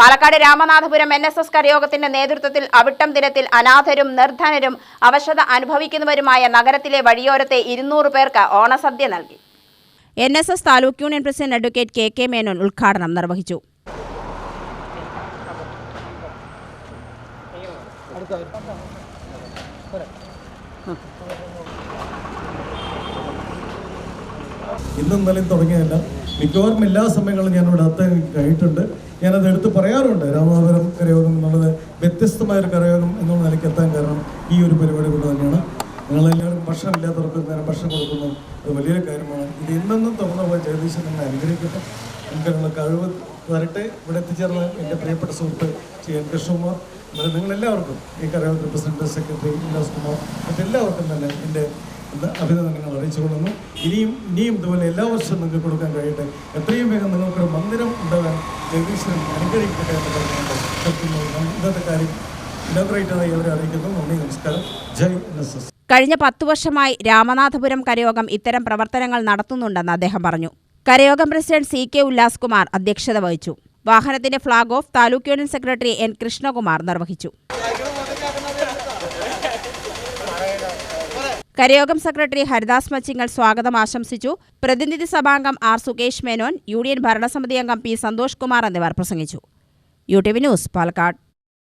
Palakkad Ramanathapuram N S S കരയോഗത്തിന്റെ നേതൃത്വത്തിൽ അവിട്ടം ദിനത്തിൽ അനാഥരും നിർധനരും അവശത അനുഭവിക്കുന്നവരുമായ നഗരത്തിലെ വഴിയോരത്തെ ഇരുന്നൂറ് പേർക്ക് ഓണസദ്യ നൽകി. N S S taluk union president advocate K K Menon ഉദ്ഘാടനം നിർവഹിച്ചു. ഇന്നും നിലയിൽ തുടങ്ങിയതല്ല. മിക്കവാറും എല്ലാ സമയങ്ങളും ഞാൻ ഇവിടെ അത്ത കഴിഞ്ഞിട്ടുണ്ട് ഞാനത് എടുത്ത് പറയാറുണ്ട്. രാമനാഥപുരം കരയോഗം എന്നുള്ളത് വ്യത്യസ്തമായ ഒരു കരയോഗം എന്നുള്ള നിലയ്ക്ക് എത്താൻ കാരണം ഈ ഒരു പരിപാടി കൊണ്ട് തന്നെയാണ്. നിങ്ങളെല്ലാവരും ഭക്ഷണം ഇല്ലാത്തവർക്ക് നേരം ഭക്ഷണം കൊടുക്കുന്നു. അത് വലിയൊരു കാര്യമാണ്. ഇത് എന്നെന്നും തുറന്നു പോയ ജഗദീശൻ എന്നെ അനുഗ്രഹിക്കട്ടെ. എനിക്കുള്ള കഴിവ് വരട്ടെ. ഇവിടെ എത്തിച്ചേർന്ന എന്റെ പ്രിയപ്പെട്ട സുഹൃത്ത് ശ്രീ എൻ കൃഷ്ണകുമാർ ഇവിടെ നിങ്ങളെല്ലാവർക്കും ഈ കരയോഗത്തിൽ പ്രസിഡന്റ് സെക്രട്ടറി ഉല്ലാസ് കുമാർ മറ്റെല്ലാവർക്കും തന്നെ എന്റെ അഭിനന്ദനങ്ങൾ അഭിനന്ദനങ്ങൾ അറിയിച്ചുകൊള്ളുന്നു. ഇനിയും ഇനിയും ഇതുപോലെ എല്ലാ വർഷവും നിങ്ങൾക്ക് കൊടുക്കാൻ കഴിയട്ടെ. എത്രയും വേഗം നിങ്ങൾക്കൊരു മന്ദിരം ഉണ്ടാകാൻ ജഗദീശ്വരൻ അനുഗ്രഹിക്കട്ടെ എന്ന് പറഞ്ഞുകൊണ്ട് നിർത്തുന്നു. ഇന്നത്തെ കാര്യം ഇനോഗ്രേറ്ററായി അവരെ അറിയിക്കുന്നു. നന്ദി നമസ്കാരം. Jai N S S. കഴിഞ്ഞ പത്തു വർഷമായി രാമനാഥപുരം കരയോഗം ഇത്തരം പ്രവർത്തനങ്ങൾ നടത്തുന്നുണ്ടെന്ന് അദ്ദേഹം പറഞ്ഞു. കരയോഗം president C K Ullas Kumar അധ്യക്ഷത വഹിച്ചു. വാഹനത്തിന്റെ flag off taluk union secretary N Krishnakumar നിർവഹിച്ചു. കരയോഗം സെക്രട്ടറി ഹരിദാസ് മച്ചിങ്ങൽ സ്വാഗതം ആശംസിച്ചു. പ്രതിനിധി സഭാംഗം ആർ സുകേഷ് മേനോൻ യൂണിയൻ ഭരണസമിതി അംഗം പി സന്തോഷ് കുമാർ എന്നിവർ പ്രസംഗിച്ചു. U T V news Palakkad.